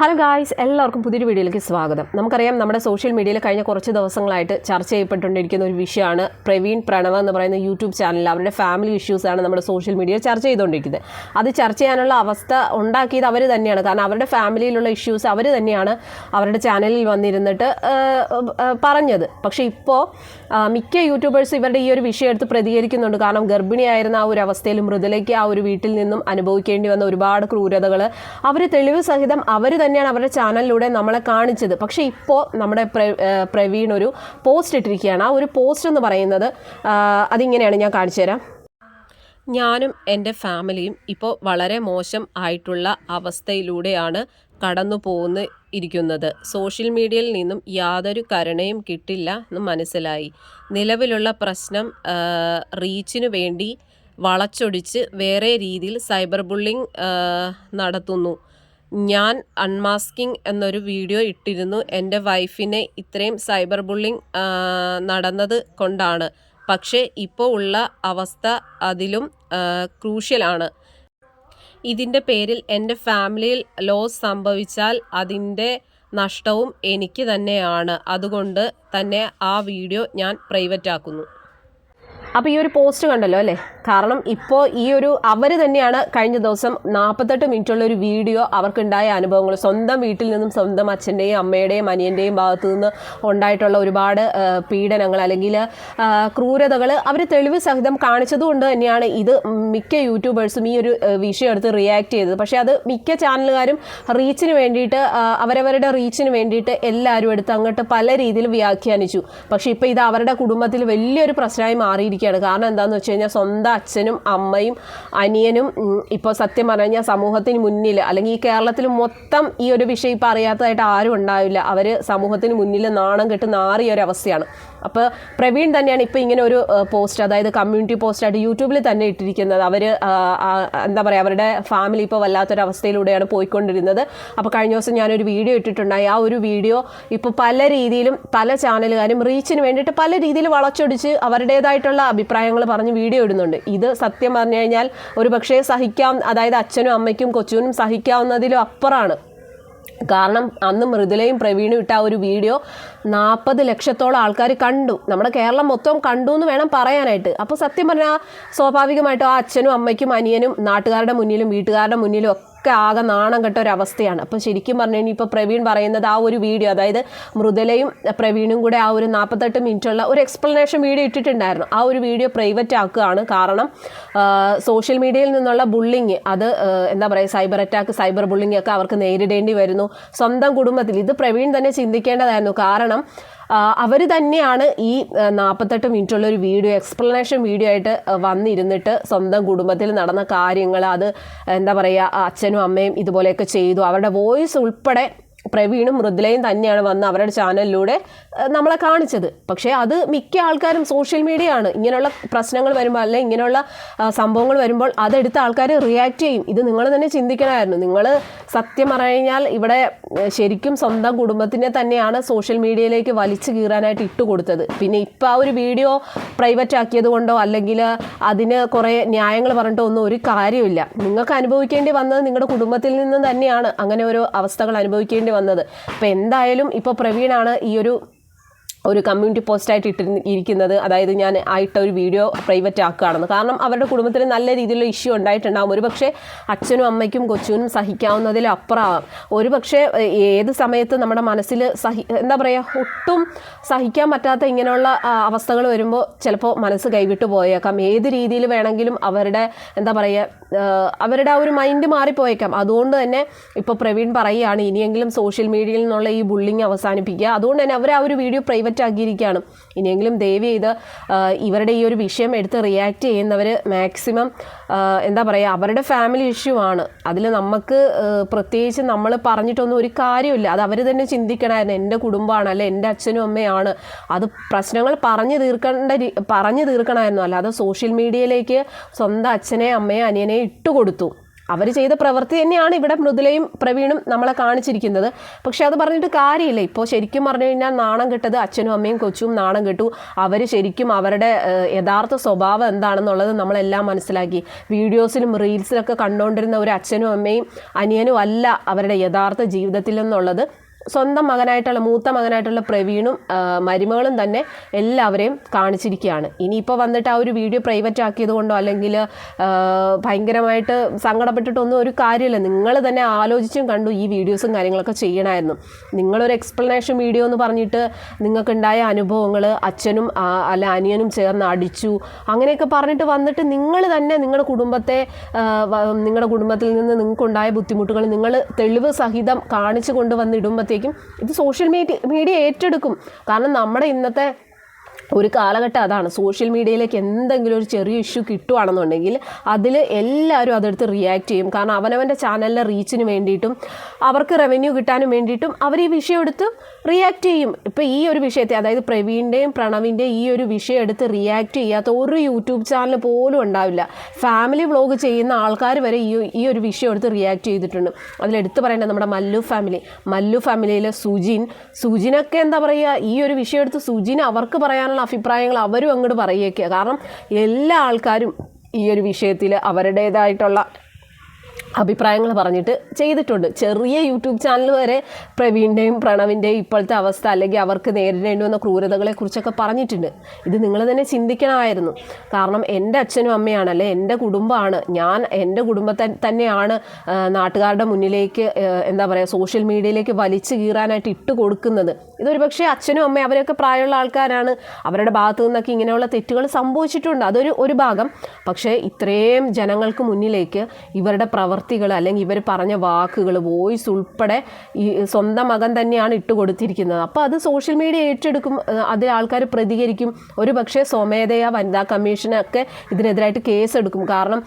Hello guys എല്ലാവർക്കും പുതിയൊരു വീഡിയോയിലേക്ക് സ്വാഗതം. നമുക്കറിയാം നമ്മുടെ സോഷ്യൽ മീഡിയയിൽ കഴിഞ്ഞ കുറച്ച് ദിവസങ്ങളായിട്ട് ചർച്ച ചെയ്യപ്പെട്ടുകൊണ്ടിരിക്കുന്ന ഒരു വിഷയമാണ് പ്രവീൺ പ്രണവ് എന്ന് പറയുന്ന യൂട്യൂബ് ചാനൽ അവരുടെ ഫാമിലി ഇഷ്യൂസാണ് നമ്മുടെ സോഷ്യൽ മീഡിയയിൽ ചർച്ച ചെയ്തുകൊണ്ടിരിക്കുന്നത്. അത് ചർച്ച ചെയ്യാനുള്ള അവസ്ഥ ഉണ്ടാക്കിയത് അവർ തന്നെയാണ്. കാരണം അവരുടെ ഫാമിലിയിലുള്ള ഇഷ്യൂസ് അവർ തന്നെയാണ് അവരുടെ ചാനലിൽ വന്നിരുന്നിട്ട് പറഞ്ഞത്. പക്ഷേ ഇപ്പോൾ മിക്ക യൂട്യൂബേഴ്സ് ഇവരുടെ ഈ ഒരു വിഷയം എടുത്ത് പ്രതികരിക്കുന്നുണ്ട്. കാരണം ഗർഭിണിയായിരുന്ന ആ ഒരു അവസ്ഥയിൽ മൃദുലയ്ക്ക് ആ ഒരു വീട്ടിൽ നിന്നും അനുഭവിക്കേണ്ടി വന്ന ഒരുപാട് ക്രൂരതകൾ അവർ തെളിവ് സഹിതം അവർ തന്നെയാണ് അവരുടെ ചാനലിലൂടെ നമ്മളെ കാണിച്ചത്. പക്ഷേ ഇപ്പോൾ നമ്മുടെ പ്രവീൺ ഒരു പോസ്റ്റ് ഇട്ടിരിക്കുകയാണ്. ആ ഒരു പോസ്റ്റ് എന്ന് പറയുന്നത് അതിങ്ങനെയാണ്. ഞാൻ കാണിച്ചു തരാം. ഞാനും എന്റെ ഫാമിലിയും ഇപ്പോൾ വളരെ മോശം ആയിട്ടുള്ള അവസ്ഥയിലൂടെയാണ് കടന്നു പോകുന്ന ഇരിക്കുന്നത്. സോഷ്യൽ മീഡിയയിൽ നിന്നും യാതൊരു കരുണയും കിട്ടില്ല എന്ന് മനസ്സിലായി. നിലവിലുള്ള പ്രശ്നം റീച്ചിനു വേണ്ടി വളച്ചൊടിച്ച് വേറെ രീതിയിൽ സൈബർ ബുള്ളിങ് നടത്തുന്നു. ഞാൻ അൺമാസ്കിംഗ് എന്നൊരു വീഡിയോ ഇട്ടിരുന്നു. എന്റെ വൈഫിനെ ഇത്രയും സൈബർ ബുള്ളിങ് നടന്നത് കൊണ്ടാണ്. പക്ഷേ ഇപ്പോൾ ഉള്ള അവസ്ഥ അതിലും ക്രൂഷ്യലാണ്. ഇതിന്റെ പേരിൽ എന്റെ ഫാമിലിയിൽ ലോസ് സംഭവിച്ചാൽ അതിന്റെ നഷ്ടവും എനിക്ക് തന്നെയാണ്. അതുകൊണ്ട് തന്നെ ആ വീഡിയോ ഞാൻ പ്രൈവറ്റ് ആക്കുന്നു അപ്പോൾ ഈ ഒരു പോസ്റ്റ് കണ്ടല്ലോ അല്ലേ? കാരണം ഇപ്പോ ഈ ഒരു അവർ തന്നെയാണ് കഴിഞ്ഞ ദിവസം നാപ്പത്തെട്ട് മിനിറ്റ് ഉള്ള ഒരു വീഡിയോ അവർക്കുണ്ടായ അനുഭവങ്ങൾ. സ്വന്തം വീട്ടിൽ നിന്നും സ്വന്തം അച്ഛന്റെയും അമ്മയുടെയും അനിയന്റെയും ഭാഗത്തു നിന്ന് ഉണ്ടായിട്ടുള്ള ഒരുപാട് പീഡനങ്ങൾ അല്ലെങ്കിൽ ക്രൂരതകൾ അവർ തെളിവ് സഹിതം കാണിച്ചതുകൊണ്ട് തന്നെയാണ് ഇത് മിക്ക യൂട്യൂബേഴ്സും ഈ ഒരു വിഷയം എടുത്ത് റിയാക്ട് ചെയ്തത്. പക്ഷേ അത് മിക്ക ചാനലുകാരും റീച്ചിന് വേണ്ടിയിട്ട് അവരവരുടെ റീച്ചിന് വേണ്ടിയിട്ട് എല്ലാവരും എടുത്ത് അങ്ങോട്ട് പല രീതിയിൽ വ്യാഖ്യാനിച്ചു. പക്ഷേ ഇപ്പോൾ ഇത് അവരുടെ കുടുംബത്തിൽ വലിയൊരു പ്രശ്നമായി മാറിയിരിക്കുകയാണ് കാരണം എന്താണെന്ന് വെച്ച് കഴിഞ്ഞാൽ സ്വന്തം അച്ഛനും അമ്മയും അനിയനും ഇപ്പോൾ സത്യം പറഞ്ഞു കഴിഞ്ഞാൽ സമൂഹത്തിന് മുന്നിൽ അല്ലെങ്കിൽ ഈ കേരളത്തിൽ മൊത്തം ഈ ഒരു വിഷയം ഇപ്പോൾ അറിയാത്തതായിട്ട് ആരും ഉണ്ടാവില്ല. അവർ സമൂഹത്തിന് മുന്നിൽ നാണം കെട്ട് നാറിയ ഒരു അവസ്ഥയാണ്. അപ്പോൾ പ്രവീൺ തന്നെയാണ് ഇപ്പോൾ ഇങ്ങനെ ഒരു പോസ്റ്റ് അതായത് കമ്മ്യൂണിറ്റി പോസ്റ്റായിട്ട് യൂട്യൂബിൽ തന്നെ ഇട്ടിരിക്കുന്നത്. അവർ എന്താ പറയുക അവരുടെ ഫാമിലി ഇപ്പോൾ വല്ലാത്തൊരവസ്ഥയിലൂടെയാണ് പോയിക്കൊണ്ടിരുന്നത്. അപ്പോൾ കഴിഞ്ഞ ദിവസം ഞാനൊരു വീഡിയോ ഇട്ടിട്ടുണ്ടായി. ആ ഒരു വീഡിയോ ഇപ്പോൾ പല രീതിയിലും പല ചാനലുകാരും റീച്ചിന് വേണ്ടിയിട്ട് പല രീതിയിൽ വളച്ചൊടിച്ച് അവരുടേതായിട്ടുള്ള അഭിപ്രായങ്ങൾ പറഞ്ഞ് വീഡിയോ ഇടുന്നുണ്ട്. ഇത് സത്യം പറഞ്ഞു കഴിഞ്ഞാൽ ഒരു പക്ഷേ സഹിക്കാം അതായത് അച്ഛനും അമ്മയ്ക്കും കൊച്ചുവിനും സഹിക്കാവുന്നതിലും അപ്പുറമാണ്. കാരണം അന്ന് മൃദുലയും പ്രവീണും ഇട്ട ആ ഒരു വീഡിയോ നാൽപ്പത് ലക്ഷത്തോളം ആൾക്കാർ കണ്ടു. നമ്മുടെ കേരളം മൊത്തം കണ്ടു എന്ന് വേണം പറയാനായിട്ട്. അപ്പോൾ സത്യം പറഞ്ഞാൽ സ്വാഭാവികമായിട്ടും ആ അച്ഛനും അമ്മയ്ക്കും അനിയനും നാട്ടുകാരുടെ മുന്നിലും വീട്ടുകാരുടെ മുന്നിലും ഒക്കെ ആകെ നാണം കെട്ട ഒരു അവസ്ഥയാണ് അപ്പോൾ ശരിക്കും പറഞ്ഞു കഴിഞ്ഞാൽ ഇപ്പോൾ പ്രവീൺ പറയുന്നത് ആ ഒരു വീഡിയോ അതായത് മൃദുലയും പ്രവീണും കൂടെ ആ ഒരു നാൽപ്പത്തെട്ട് മിനിറ്റുള്ള ഒരു എക്സ്പ്ലനേഷൻ വീഡിയോ ഇട്ടിട്ടുണ്ടായിരുന്നു. ആ ഒരു വീഡിയോ പ്രൈവറ്റ് ആക്കുകയാണ്. കാരണം സോഷ്യൽ മീഡിയയിൽ നിന്നുള്ള ബുള്ളിങ് അത് എന്താ പറയുക സൈബർ അറ്റാക്ക് സൈബർ ബുള്ളിങ് ഒക്കെ അവർക്ക് നേരിടേണ്ടി വരുന്നു. സ്വന്തം കുടുംബത്തിൽ. ഇത് പ്രവീൺ തന്നെ ചിന്തിക്കേണ്ടതായിരുന്നു. കാരണം അവർ തന്നെയാണ് ഈ നാൽപ്പത്തെട്ട് മിനിറ്റുള്ള ഒരു വീഡിയോ എക്സ്പ്ലനേഷൻ വീഡിയോ ആയിട്ട് വന്നിരുന്നിട്ട് സ്വന്തം കുടുംബത്തിൽ നടന്ന കാര്യങ്ങൾ അത് എന്താ പറയുക അച്ഛനും അമ്മയും ഇതുപോലെയൊക്കെ ചെയ്തു. അവരുടെ വോയിസ് ഉൾപ്പെടെ പ്രവീണും മൃദുലയും തന്നെയാണ് വന്ന് അവരുടെ ചാനലിലൂടെ നമ്മളെ കാണിച്ചത്. പക്ഷേ അത് മിക്ക ആൾക്കാരും സോഷ്യൽ മീഡിയ ആണ് ഇങ്ങനെയുള്ള പ്രശ്നങ്ങൾ വരുമ്പോൾ അല്ലെങ്കിൽ ഇങ്ങനെയുള്ള സംഭവങ്ങൾ വരുമ്പോൾ അതെടുത്ത് ആൾക്കാർ റിയാക്ട് ചെയ്യും. ഇത് നിങ്ങൾ തന്നെ ചിന്തിക്കണമായിരുന്നു. നിങ്ങൾ സത്യം പറഞ്ഞു കഴിഞ്ഞാൽ ഇവിടെ ശരിക്കും സ്വന്തം കുടുംബത്തിനെ തന്നെയാണ് സോഷ്യൽ മീഡിയയിലേക്ക് വലിച്ചു കീറാനായിട്ട് ഇട്ട് കൊടുത്തത്. പിന്നെ ഇപ്പോൾ ആ ഒരു വീഡിയോ പ്രൈവറ്റ് ആക്കിയത് കൊണ്ടോ അല്ലെങ്കിൽ അതിന് കുറേ ന്യായങ്ങൾ പറഞ്ഞിട്ടോ ഒന്നും ഒരു കാര്യമില്ല നിങ്ങൾക്ക് അനുഭവിക്കേണ്ടി വന്നത് നിങ്ങളുടെ കുടുംബത്തിൽ നിന്ന് തന്നെയാണ്. അങ്ങനെ ഓരോ അവസ്ഥകൾ അനുഭവിക്കേണ്ടി വന്നത്. അപ്പോൾ എന്തായാലും ഇപ്പോൾ പ്രവീണാണ് ഈ ഒരു ഒരു കമ്മ്യൂണിറ്റി പോസ്റ്റായിട്ട് ഇട്ടി ഇരിക്കുന്നത്. അതായത് ഞാൻ ആയിട്ട് ഒരു വീഡിയോ പ്രൈവറ്റ് ആക്കുകയാണെന്ന്. കാരണം അവരുടെ കുടുംബത്തിൽ നല്ല രീതിയിലുള്ള ഇഷ്യൂ ഉണ്ടായിട്ടുണ്ടാകും ഒരു പക്ഷേ അച്ഛനും അമ്മയ്ക്കും കൊച്ചുവിനും സഹിക്കാവുന്നതിലും ഒരു പക്ഷേ ഏത് സമയത്ത് നമ്മുടെ മനസ്സിൽ സഹി എന്താ പറയുക ഒട്ടും സഹിക്കാൻ പറ്റാത്ത ഇങ്ങനെയുള്ള അവസ്ഥകൾ വരുമ്പോൾ ചിലപ്പോൾ മനസ്സ് കൈവിട്ട് പോയേക്കാം. ഏത് രീതിയിൽ വേണമെങ്കിലും അവരുടെ എന്താ പറയുക അവരുടെ ആ ഒരു മൈൻഡ് മാറിപ്പോയേക്കാം. അതുകൊണ്ട് തന്നെ ഇപ്പോൾ പ്രവീൺ പറയുകയാണ് ഇനിയെങ്കിലും സോഷ്യൽ മീഡിയയിൽ നിന്നുള്ള ഈ ബുള്ളിങ് അവസാനിപ്പിക്കുക. അതുകൊണ്ട് തന്നെ അവർ ആ ഒരു വീഡിയോ പ്രൈവറ്റ് ആക്കിയിരിക്കുകയാണ്. ഇനിയെങ്കിലും ദയവ് ചെയ്ത് ഇവരുടെ ഈ ഒരു വിഷയം എടുത്ത് റിയാക്ട് ചെയ്യുന്നവർ മാക്സിമം എന്താ പറയുക അവരുടെ ഫാമിലി ഇഷ്യൂ ആണ്. അതിൽ നമുക്ക് പ്രത്യേകിച്ച് നമ്മൾ പറഞ്ഞിട്ടൊന്നും ഒരു കാര്യമില്ല അത് അവർ തന്നെ ചിന്തിക്കണമായിരുന്നു. എന്റെ കുടുംബമാണ് അല്ലെ എന്റെ അച്ഛനും അമ്മയാണ്. അത് പ്രശ്നങ്ങൾ പറഞ്ഞു തീർക്കേണ്ട പറഞ്ഞു തീർക്കണമായിരുന്നു. അല്ലാതെ സോഷ്യൽ മീഡിയയിലേക്ക് സ്വന്തം അച്ഛനെ അമ്മയെ അനിയനെ ഇട്ടുകൊടുത്തു. അവർ ചെയ്ത പ്രവൃത്തി തന്നെയാണ് ഇവിടെ മൃദുലയും പ്രവീണും നമ്മളെ കാണിച്ചിരിക്കുന്നത്. പക്ഷെ അത് പറഞ്ഞിട്ട് കാര്യമില്ല. ഇപ്പോൾ ശരിക്കും പറഞ്ഞു കഴിഞ്ഞാൽ നാണം കെട്ടത് അച്ഛനും അമ്മയും കൊച്ചും നാണം കെട്ടു. അവർ ശരിക്കും അവരുടെ യഥാർത്ഥ സ്വഭാവം എന്താണെന്നുള്ളത് നമ്മളെല്ലാം മനസ്സിലാക്കി. വീഡിയോസിലും റീൽസിലൊക്കെ കണ്ടുകൊണ്ടിരുന്ന ഒരു അച്ഛനും അമ്മയും അനിയനും അല്ല അവരുടെ യഥാർത്ഥ ജീവിതത്തിൽ നിന്നുള്ളത്. സ്വന്തം മകനായിട്ടുള്ള മൂത്ത മകനായിട്ടുള്ള പ്രവീണും മരുമകളും തന്നെ എല്ലാവരെയും കാണിച്ചിരിക്കുകയാണ്. ഇനിയിപ്പോൾ വന്നിട്ട് ആ ഒരു വീഡിയോ പ്രൈവറ്റ് ആക്കിയത് കൊണ്ടോ അല്ലെങ്കിൽ ഭയങ്കരമായിട്ട് സങ്കടപ്പെട്ടിട്ടൊന്നും ഒരു കാര്യമില്ല. നിങ്ങൾ തന്നെ ആലോചിച്ചും കണ്ടു ഈ വീഡിയോസും കാര്യങ്ങളൊക്കെ ചെയ്യണമായിരുന്നു. നിങ്ങളൊരു എക്സ്പ്ലനേഷൻ വീഡിയോ എന്ന് പറഞ്ഞിട്ട് നിങ്ങൾക്കുണ്ടായ അനുഭവങ്ങൾ അച്ഛനും അല്ല അനിയനും ചേർന്ന് അടിച്ചു അങ്ങനെയൊക്കെ പറഞ്ഞിട്ട് വന്നിട്ട് നിങ്ങൾ തന്നെ നിങ്ങളുടെ കുടുംബത്തെ നിങ്ങളുടെ കുടുംബത്തിൽ നിന്ന് നിങ്ങൾക്കുണ്ടായ ബുദ്ധിമുട്ടുകൾ നിങ്ങൾ തെളിവ് സഹിതം കാണിച്ചു കൊണ്ട് വന്നിടുമ്പോഴത്തേക്കും ഇത് സോഷ്യൽ മീഡിയ മീഡിയ ഏറ്റെടുക്കും. കാരണം നമ്മുടെ ഇന്നത്തെ ഒരു കാലഘട്ടം അതാണ്. സോഷ്യൽ മീഡിയയിലേക്ക് എന്തെങ്കിലും ഒരു ചെറിയ ഇഷ്യൂ കിട്ടുവാണെന്നുണ്ടെങ്കിൽ അതിൽ എല്ലാവരും അതെടുത്ത് റിയാക്ട് ചെയ്യും. കാരണം അവനവന്റെ ചാനലിലെ റീച്ചിന് വേണ്ടിയിട്ടും അവർക്ക് റവന്യൂ കിട്ടാനും വേണ്ടിയിട്ടും അവർ ഈ വിഷയം എടുത്ത് റിയാക്ട് ചെയ്യും. ഇപ്പോൾ ഈ ഒരു വിഷയത്തെ അതായത് പ്രവീണിന്റെയും പ്രണവിന്റെയും ഈ ഒരു വിഷയം എടുത്ത് റിയാക്ട് ചെയ്യാത്ത ഒരു യൂട്യൂബ് ചാനൽ പോലും ഉണ്ടാവില്ല. ഫാമിലി വ്ളോഗ് ചെയ്യുന്ന ആൾക്കാർ വരെ ഈ ഈ ഒരു വിഷയം എടുത്ത് റിയാക്ട് ചെയ്തിട്ടുണ്ട്. അതിലെടുത്ത് പറയേണ്ടത് നമ്മുടെ മല്ലു ഫാമിലി മല്ലു ഫാമിലിയിലെ സുജിൻ. സുജിനൊക്കെ എന്താ പറയുക? ഈ ഒരു വിഷയം എടുത്ത് സുജിൻ അവർക്ക് പറയാനുള്ള അഭിപ്രായങ്ങൾ അവരും അങ്ങോട്ട് പറയുകയൊക്കെയാണ് കാരണം എല്ലാ ആൾക്കാരും ഈ ഒരു വിഷയത്തിൽ അവരുടേതായിട്ടുള്ള അഭിപ്രായങ്ങൾ പറഞ്ഞിട്ട് ചെയ്തിട്ടുണ്ട്. ചെറിയ യൂട്യൂബ് ചാനൽ വരെ പ്രവീണിന്റെയും പ്രണവിന്റെയും ഇപ്പോഴത്തെ അവസ്ഥ അല്ലെങ്കിൽ അവർക്ക് നേരിടേണ്ടി വന്ന ക്രൂരതകളെക്കുറിച്ചൊക്കെ പറഞ്ഞിട്ടുണ്ട്. ഇത് നിങ്ങൾ തന്നെ ചിന്തിക്കണമായിരുന്നു. കാരണം എന്റെ അച്ഛനും അമ്മയാണല്ലേ എന്റെ കുടുംബമാണ്. ഞാൻ എന്റെ കുടുംബത്തെ തന്നെയാണ് നാട്ടുകാരുടെ മുന്നിലേക്ക് എന്താ പറയുക സോഷ്യൽ മീഡിയയിലേക്ക് വലിച്ചു കീറാനായിട്ട് ഇട്ട് കൊടുക്കുന്നത്. ഇതൊരു പക്ഷേ അച്ഛനും അമ്മയും അവരൊക്കെ പ്രായമുള്ള ആൾക്കാരാണ്. അവരുടെ ഭാഗത്തു നിന്നൊക്കെ ഇങ്ങനെയുള്ള തെറ്റുകൾ സംഭവിച്ചിട്ടുണ്ട്. അതൊരു ഒരു ഭാഗം. പക്ഷേ ഇത്രയും ജനങ്ങൾക്ക് മുന്നിലേക്ക് ഇവരുടെ പ്രവർത്തികൾ അല്ലെങ്കിൽ ഇവർ പറഞ്ഞ വാക്കുകൾ വോയിസ് ഉൾപ്പെടെ ഈ സ്വന്തം മകൻ തന്നെയാണ് ഇട്ട് കൊടുത്തിരിക്കുന്നത്. അപ്പോൾ അത് സോഷ്യൽ മീഡിയ ഏറ്റെടുക്കും അതിൽ ആൾക്കാർ പ്രതികരിക്കും. ഒരു പക്ഷേ സ്വമേധയാ വനിതാ കമ്മീഷനൊക്കെ ഇതിനെതിരായിട്ട് കേസെടുക്കും. കാരണം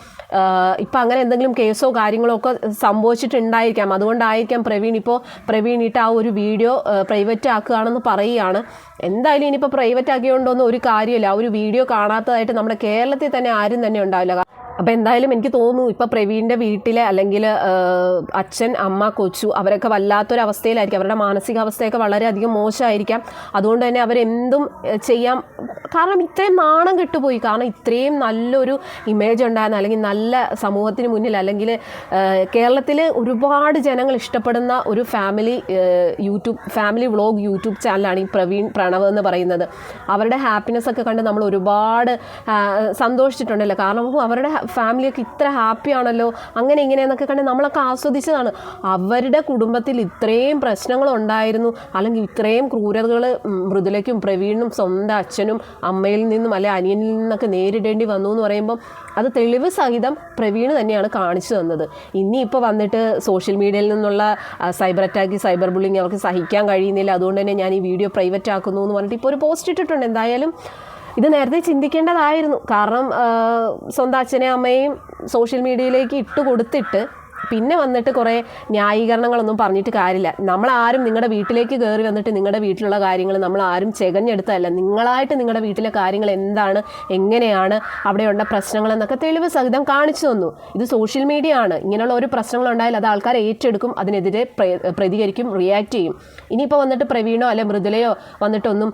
ഇപ്പം അങ്ങനെ എന്തെങ്കിലും കേസോ കാര്യങ്ങളോ ഒക്കെ സംഭവിച്ചിട്ടുണ്ടായിരിക്കാം. അതുകൊണ്ടായിരിക്കാം പ്രവീൺ ഇപ്പോൾ പ്രവീൺ ഇട്ട് ആ ഒരു വീഡിയോ പ്രൈവറ്റ് ആക്കുകയാണെന്ന് പറയുകയാണ്. എന്തായാലും ഇനിയിപ്പോൾ പ്രൈവറ്റ് ആക്കിയോണ്ടൊന്നും ഒരു കാര്യമില്ല. ആ ഒരു വീഡിയോ കാണാത്തതായിട്ട് നമ്മുടെ കേരളത്തിൽ തന്നെ ആരും തന്നെ ഉണ്ടാവില്ല. അപ്പോൾ എന്തായാലും എനിക്ക് തോന്നുന്നു ഇപ്പോൾ പ്രവീണിന്റെ വീട്ടിലെ അല്ലെങ്കിൽ അച്ഛൻ അമ്മ കൊച്ചു അവരൊക്കെ വല്ലാത്തൊരവസ്ഥയിലായിരിക്കും. അവരുടെ മാനസികാവസ്ഥയൊക്കെ വളരെയധികം മോശമായിരിക്കാം. അതുകൊണ്ട് തന്നെ അവരെന്തും ചെയ്യാൻ ചെയ്യാം. കാരണം ഇത്രയും നാണം കെട്ടുപോയി. കാരണം ഇത്രയും നല്ലൊരു ഇമേജ് ഉണ്ടായിരുന്ന. അല്ലെങ്കിൽ നല്ല സമൂഹത്തിന് മുന്നിൽ അല്ലെങ്കിൽ കേരളത്തിൽ ഒരുപാട് ജനങ്ങൾ ഇഷ്ടപ്പെടുന്ന ഒരു family YouTube family vlog YouTube ചാനലാണ് ഈ പ്രവീൺ പ്രണവ് എന്ന് പറയുന്നത്. അവരുടെ ഹാപ്പിനെസ് ഒക്കെ കണ്ട് നമ്മൾ ഒരുപാട് സന്തോഷിച്ചിട്ടുണ്ടല്ലോ. കാരണം അവരുടെ ഫാമിലിയൊക്കെ ഇത്ര ഹാപ്പി ആണല്ലോ. അങ്ങനെ ഇങ്ങനെയെന്നൊക്കെ കണ്ട് നമ്മളൊക്കെ ആസ്വദിച്ചതാണ്. അവരുടെ കുടുംബത്തിൽ ഇത്രയും പ്രശ്നങ്ങളുണ്ടായിരുന്നു അല്ലെങ്കിൽ ഇത്രയും ക്രൂരതകൾ മൃദുലയ്ക്കും പ്രവീണിനും സ്വന്തം അച്ഛനും അമ്മയിൽ നിന്നും അല്ലെ അനിയനിൽ നിന്നൊക്കെ നേരിടേണ്ടി വന്നു എന്ന് പറയുമ്പോൾ അത് തെളിവ് സഹിതം പ്രവീണ് തന്നെയാണ് കാണിച്ചു തന്നത്. ഇനി ഇപ്പോൾ വന്നിട്ട് സോഷ്യൽ മീഡിയയിൽ നിന്നുള്ള സൈബർ അറ്റാക്ക് സൈബർ ബുള്ളിങ് അവർക്ക് സഹിക്കാൻ കഴിയുന്നില്ല. അതുകൊണ്ട് തന്നെ ഞാൻ ഈ വീഡിയോ പ്രൈവറ്റ് ആക്കുന്നു എന്ന് പറഞ്ഞിട്ട് ഇപ്പോൾ ഒരു പോസ്റ്റ് ഇട്ടിട്ടുണ്ട്. എന്തായാലും ഇത് നേരത്തെ ചിന്തിക്കേണ്ടതായിരുന്നു. കാരണം സ്വന്തം അച്ഛനെയും അമ്മയും സോഷ്യൽ മീഡിയയിലേക്ക് ഇട്ട് കൊടുത്തിട്ട് പിന്നെ വന്നിട്ട് കുറേ ന്യായീകരണങ്ങളൊന്നും പറഞ്ഞിട്ട് കാര്യമില്ല. നമ്മളാരും നിങ്ങളുടെ വീട്ടിലേക്ക് കയറി വന്നിട്ട് നിങ്ങളുടെ വീട്ടിലുള്ള കാര്യങ്ങൾ നമ്മൾ ആരും ചെകഞ്ഞെടുത്തതല്ല. നിങ്ങളായിട്ട് നിങ്ങളുടെ വീട്ടിലെ കാര്യങ്ങൾ എന്താണ് എങ്ങനെയാണ് അവിടെയുള്ള പ്രശ്നങ്ങളെന്നൊക്കെ തെളിവ് സഹിതം കാണിച്ചു തന്നു. ഇത് സോഷ്യൽ മീഡിയ ആണ്. ഇങ്ങനെയുള്ള ഒരു പ്രശ്നങ്ങളുണ്ടായാൽ അത് ആൾക്കാർ ഏറ്റെടുക്കും അതിനെതിരെ പ്രതികരിക്കും റിയാക്ട് ചെയ്യും. ഇനിയിപ്പോൾ വന്നിട്ട് പ്രവീണോ അല്ലെ മൃദുലയോ വന്നിട്ടൊന്നും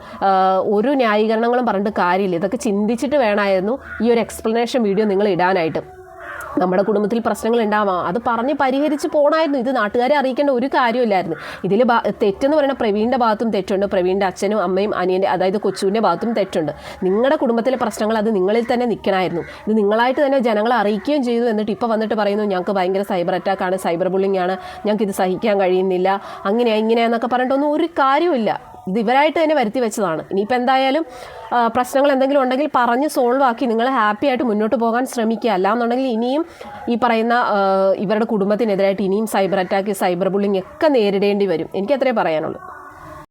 ഒരു ന്യായീകരണങ്ങളും പറഞ്ഞിട്ട് കാര്യമില്ല. ഇതൊക്കെ ചിന്തിച്ചിട്ട് വേണമായിരുന്നു ഈ ഒരു എക്സ്പ്ലനേഷൻ വീഡിയോ നിങ്ങൾ ഇടാനായിട്ട്. നമ്മുടെ കുടുംബത്തിൽ പ്രശ്നങ്ങൾ ഉണ്ടാവാം. അത് പറഞ്ഞ് പരിഹരിച്ച് പോണായിരുന്നു. ഇത് നാട്ടുകാരെ അറിയിക്കേണ്ട ഒരു കാര്യമില്ലായിരുന്നു. ഇതിൽ തെറ്റെന്ന് പറയുന്ന പ്രവീണിന്റെ ഭാഗത്തും തെറ്റുണ്ട്. പ്രവീണിന്റെ അച്ഛനും അമ്മയും അനിയന്റെ അതായത് കൊച്ചുവിന്റെ ഭാഗത്തും തെറ്റുണ്ട്. നിങ്ങളുടെ കുടുംബത്തിലെ പ്രശ്നങ്ങൾ അത് നിങ്ങളിൽ തന്നെ നിൽക്കണമായിരുന്നു ഇത് നിങ്ങളായിട്ട് തന്നെ ജനങ്ങളെ അറിയിക്കുകയും ചെയ്തു എന്നിട്ട് ഇപ്പോൾ വന്നിട്ട് പറയുന്നു ഞങ്ങൾക്ക് ഭയങ്കര സൈബർ അറ്റാക്കാണ് സൈബർ ബുള്ളിംഗ് ആണ്. ഞങ്ങൾക്ക് ഇത് സഹിക്കാൻ കഴിയുന്നില്ല. അങ്ങനെയാണ് ഇങ്ങനെയാന്നൊക്കെ പറഞ്ഞിട്ടൊന്നും ഒരു കാര്യമില്ല ഇത് ഇവരായിട്ട് തന്നെ വരുത്തി വെച്ചതാണ്. ഇനിയിപ്പോൾ എന്തായാലും പ്രശ്നങ്ങൾ എന്തെങ്കിലും ഉണ്ടെങ്കിൽ പറഞ്ഞ് സോൾവ് ആക്കി നിങ്ങൾ ഹാപ്പി ആയിട്ട് മുന്നോട്ട് പോകാൻ ശ്രമിക്കുക. അല്ലാന്നുണ്ടെങ്കിൽ ഇനിയും ഈ പറയുന്ന ഇവരുടെ കുടുംബത്തിനെതിരായിട്ട് ഇനിയും സൈബർ അറ്റാക്ക് സൈബർ ബുള്ളിങ് ഒക്കെ നേരിടേണ്ടി വരും. എനിക്ക് അത്രേ പറയാനുള്ളൂ.